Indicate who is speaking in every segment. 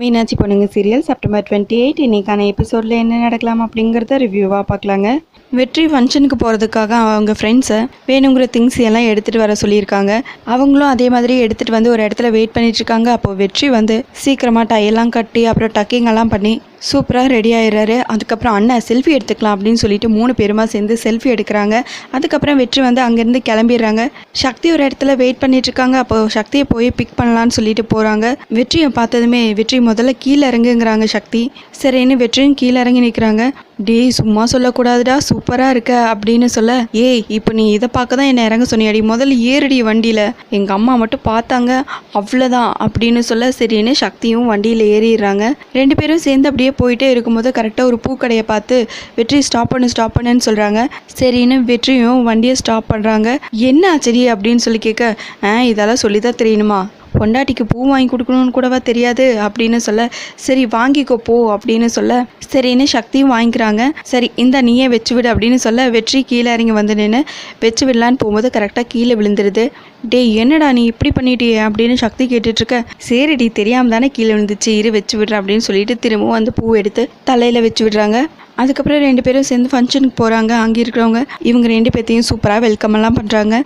Speaker 1: மீனாட்சி பொண்ணுங்க serial September twenty eight இன்றைக்கான எபிசோடில் என்ன நடக்கலாம் அப்படிங்கிறத ரிவ்யூவாக பார்க்கலாங்க. வெற்றி ஃபங்க்ஷனுக்கு போகிறதுக்காக அவங்க ஃப்ரெண்ட்ஸை வேணுங்கிற திங்ஸ் எல்லாம் எடுத்துகிட்டு வர சொல்லியிருக்காங்க. அவங்களும் அதே மாதிரி எடுத்துகிட்டு வந்து ஒரு இடத்துல வெயிட் பண்ணிட்டுருக்காங்க அப்போ வெற்றி வந்து சீக்கிரமாக டையெல்லாம் கட்டி அப்புறம் டக்கிங் எல்லாம் பண்ணி சூப்பராக ரெடி ஆயிடுறாரு. அதுக்கப்புறம் அண்ணன் செல்ஃபி எடுத்துக்கலாம் அப்படின்னு சொல்லிட்டு மூணு பேருமா சேர்ந்து செல்ஃபி எடுக்கிறாங்க. அதுக்கப்புறம் வெற்றி வந்து அங்கேருந்து கிளம்பிடுறாங்க. சக்தி ஒரு இடத்துல வெயிட் பண்ணிட்டு இருக்காங்க. அப்போ சக்தியை போய் பிக் பண்ணலான்னு சொல்லிட்டு போகிறாங்க வெற்றியை பார்த்ததுமே வெற்றி முதல்ல கீழே இறங்குங்கிறாங்க சக்தி. சரின்னு வெற்றியும் கீழே இறங்கி நிற்கிறாங்க டேய் சும்மா சொல்லக்கூடாதுடா சூப்பராக இருக்க அப்படின்னு சொல்ல ஏய் இப்போ நீ இதை பார்க்க தான் என்னை இறங்க சொன்னியாடி முதல்ல ஏறுடி வண்டியில். எங்கள் அம்மா மட்டும் பார்த்தாங்க அவ்வளோதான் அப்படின்னு சொல்ல சரின்னு சக்தியும் வண்டியில் ஏறிடுறாங்க. ரெண்டு பேரும் சேர்ந்து அப்படியே போயிட்டே இருக்கும்போது கரெக்டாக ஒரு பூக்கடையை பார்த்து வெற்றி ஸ்டாப் பண்ணு ஸ்டாப் பண்ணுன்னு சொல்கிறாங்க சரின்னு வெற்றியும் வண்டியை ஸ்டாப் பண்ணுறாங்க என்ன ஆச்சரிய? அப்படின்னு சொல்லி கேட்க ஆ இதெல்லாம் சொல்லி தான் தெரியணுமா? பொண்டாட்டிக்கு பூ வாங்கி கொடுக்கணும்னு கூடவா தெரியாது அப்படின்னு சொல்ல சரி வாங்கிக்கோ போ அப்படின்னு சொல்ல சரின்னு சக்தியும் வாங்கிக்கிறாங்க. சரி இந்த நீயே வச்சு விடு அப்படின்னு சொல்ல வெற்றி கீழே இறங்கி வந்து நின்று வச்சு விடலான்னு போகும்போது கரெக்டாக கீழே விழுந்துருது. டேய் என்னடா நீ இப்படி பண்ணிட்டியே? அப்படின்னு சக்தி கேட்டுட்ருக்க சரிடி தெரியாமல் தானே கீழே விழுந்துச்சு. இரு வச்சு விடுற அப்படின்னு சொல்லிட்டு திரும்பவும் வந்து பூ எடுத்து தலையில் வச்சு விடுறாங்க. அதுக்கப்புறம் ரெண்டு பேரும் சேர்ந்து ஃபங்க்ஷனுக்கு போகிறாங்க அங்கே இருக்கிறவங்க இவங்க ரெண்டு பேர்த்தையும் சூப்பராக வெல்கம் எல்லாம் பண்ணுறாங்க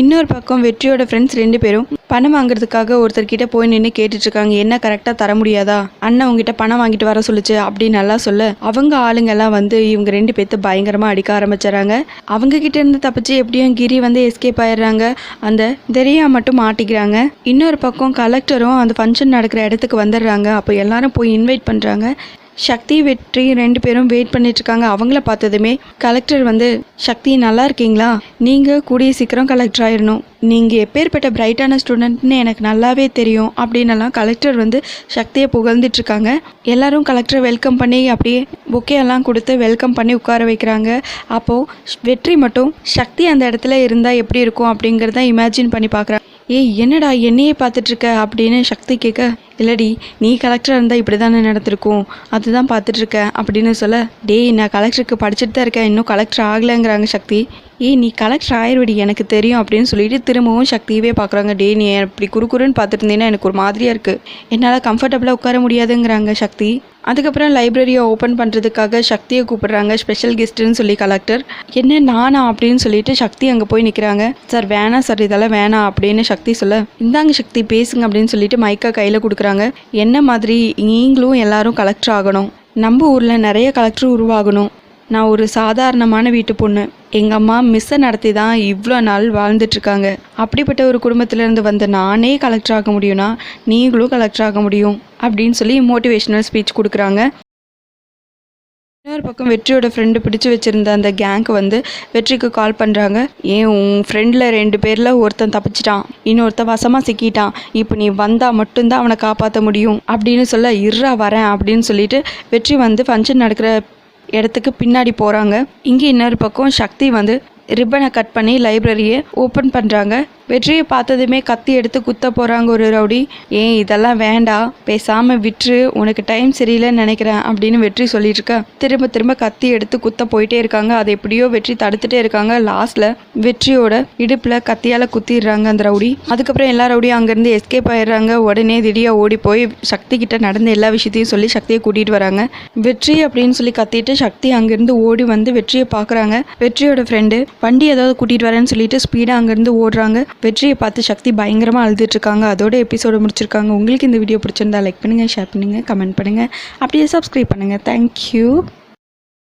Speaker 1: இன்னொரு பக்கம் வெற்றியோட ஃப்ரெண்ட்ஸ் ரெண்டு பேரும் பணம் வாங்குறதுக்காக ஒருத்தர்கிட்ட போய் நின்று கேட்டுட்ருக்காங்க. என்ன கரெக்டாக தர முடியாதா? அண்ணன் உங்ககிட்ட பணம் வாங்கிட்டு வர சொல்லுச்சு அப்படின்னு நல்லா சொல்ல அவங்க ஆளுங்க எல்லாம் வந்து இவங்க ரெண்டு பேர்த்து பயங்கரமாக அடிக்க ஆரம்பிச்சிடறாங்க. அவங்க கிட்ட இருந்து தப்பிச்சு எப்படியும் கிரி வந்து எஸ்கேப் ஆயிடுறாங்க. அந்த தெரியா மட்டும் மாட்டிக்கிறாங்க. இன்னொரு பக்கம் கலெக்டரும் அந்த ஃபங்க்ஷன் நடக்கிற இடத்துக்கு வந்துடுறாங்க. அப்போ எல்லாரும் போய் இன்வைட் பண்ணுறாங்க சக்தி வெற்றி ரெண்டு பேரும் வெயிட் பண்ணிட்டுருக்காங்க. அவங்கள பார்த்ததுமே கலெக்டர் வந்து சக்தி நல்லா இருக்கீங்களா? நீங்கள் கூடிய சீக்கிரம் கலெக்டர் ஆயிடணும் நீங்கள் எப்பேற்பட்ட பிரைட்டான ஸ்டூடெண்ட்னு எனக்கு நல்லாவே தெரியும். அப்படின்னலாம் கலெக்டர் வந்து சக்தியை புகழ்ந்துட்டுருக்காங்க. எல்லாரும் கலெக்டரை வெல்கம் பண்ணி அப்படியே பொக்கே எல்லாம் கொடுத்து வெல்கம் பண்ணி உட்கார வைக்கிறாங்க. அப்போது வெற்றி மட்டும் சக்தி அந்த இடத்துல இருந்தால் எப்படி இருக்கும்? அப்படிங்கிறத இமேஜின் பண்ணி பார்க்குறாங்க ஏய் என்னடா என்னையே பார்த்துட்ருக்க அப்படின்னு சக்தி கேட்க இல்லடி நீ கலெக்டராக இருந்தால் இப்படி தானே நடந்திருக்கும். அதுதான் பார்த்துட்ருக்க அப்படின்னு சொல்ல டேய் நான் கலெக்டருக்கு படிச்சுட்டு தான் இருக்கேன். இன்னும் கலெக்டர் ஆகலைங்கிறாங்க சக்தி. ஏய் நீ கலெக்டர் ஆயிடுவடி எனக்கு தெரியும் அப்படின்னு சொல்லிட்டு திரும்பவும் சக்தியவே பார்க்குறாங்க. டே நீ இப்படி குறுக்குறுன்னு பார்த்துட்டு இருந்தீங்கன்னா எனக்கு ஒரு மாதிரியாக இருக்குது என்னால் கம்ஃபர்டபுளாக உட்கார முடியாதுங்கிறாங்க சக்தி. அதுக்கப்புறம் லைப்ரரியை ஓப்பன் பண்ணுறதுக்காக சக்தியை கூப்பிடுறாங்க ஸ்பெஷல் கெஸ்ட்டுன்னு சொல்லி கலெக்டர் என்ன நானா அப்படின்னு சொல்லிட்டு சக்தி அங்கே போய் நிற்கிறாங்க சார் வேணாம் சார் இதெல்லாம் வேணாம் அப்படின்னு சக்தி சொல்ல. இந்தாங்க சக்தி பேசுங்க அப்படின்னு சொல்லிட்டு மைக்கா கையில் கொடுக்குறாங்க. என்ன மாதிரி? நீங்களும் எல்லாரும் கலெக்டர் ஆகணும். நம்ம ஊரில் நிறைய கலெக்டர் உருவாகணும். நான் ஒரு சாதாரணமான வீட்டு பொண்ணு. எங்கள் அம்மா மிஸ்ஸை நடத்தி தான் இவ்வளோ நாள் வாழ்ந்துட்டுருக்காங்க அப்படிப்பட்ட ஒரு குடும்பத்திலேருந்து வந்த நானே கலெக்டர் ஆக முடியும்னா நீங்களும் கலெக்டர் ஆக முடியும் அப்படின்னு சொல்லி மோட்டிவேஷ்னல் ஸ்பீச் கொடுக்குறாங்க. இன்னொரு பக்கம் வெற்றியோட ஃப்ரெண்டு பிடிச்சி வச்சுருந்த அந்த கேங்க்கு வந்து வெற்றிக்கு கால் பண்ணுறாங்க ஏன் உன் ஃப்ரெண்டில் ரெண்டு பேரில் ஒருத்தன் தப்பிச்சிட்டான். இன்னொருத்தன் வசமாக சிக்கிட்டான். இப்போ நீ வந்தால் மட்டும்தான் அவனை காப்பாற்ற முடியும். அப்படின்னு சொல்ல இருறா வரேன் அப்படின்னு சொல்லிட்டு வெற்றி வந்து ஃபங்க்ஷன் நடக்கிற இடத்துக்கு பின்னாடி போகிறாங்க இங்கே இன்னொரு பக்கம் சக்தி வந்து ரிப்பனை கட் பண்ணி லைப்ரரியை ஓப்பன் பண்ணுறாங்க வெற்றியை பார்த்ததுமே கத்தி எடுத்து குத்த போகிறாங்க ஒரு ரவுடி. ஏன் இதெல்லாம் வேண்டாம் பேசாமல் விட்டுரு. உனக்கு டைம் சரியில்லைன்னு நினைக்கிறேன் அப்படின்னு வெற்றி சொல்லிட்டு இருக்க. திரும்ப திரும்ப கத்தி எடுத்து குத்த போயிட்டே இருக்காங்க. அதை எப்படியோ வெற்றி தடுத்துட்டே இருக்காங்க. லாஸ்ட்டில் வெற்றியோட இடுப்பில் கத்தியால் குத்திடுறாங்க அந்த ரவுடி. அதுக்கப்புறம் எல்லா ரவுடியும் அங்கேருந்து எஸ்கேப் ஆயிடுறாங்க. உடனே திடீர் ஓடி போய் சக்தி கிட்ட நடந்த எல்லா விஷயத்தையும் சொல்லி சக்தியை கூட்டிகிட்டு வராங்க. வெற்றி அப்படின்னு சொல்லி கத்திட்டு சக்தி அங்கேருந்து ஓடி வந்து வெற்றியை பார்க்குறாங்க. வெற்றியோட ஃப்ரெண்டு வண்டி ஏதாவது கூட்டிகிட்டு வரேன்னு சொல்லிட்டு ஸ்பீடாக அங்கேருந்து ஓடுறாங்க. வெற்றியை பார்த்து சக்தி பயங்கரமாக அழுதுட்ருக்காங்க அதோட எபிசோடு முடிச்சிருக்காங்க. உங்களுக்கு இந்த வீடியோ பிடிச்சிருந்தா லைக் பண்ணுங்கள் ஷேர் பண்ணுங்கள் கமெண்ட் பண்ணுங்கள் அப்படியே சப்ஸ்கிரைப் பண்ணுங்கள் தேங்க்யூ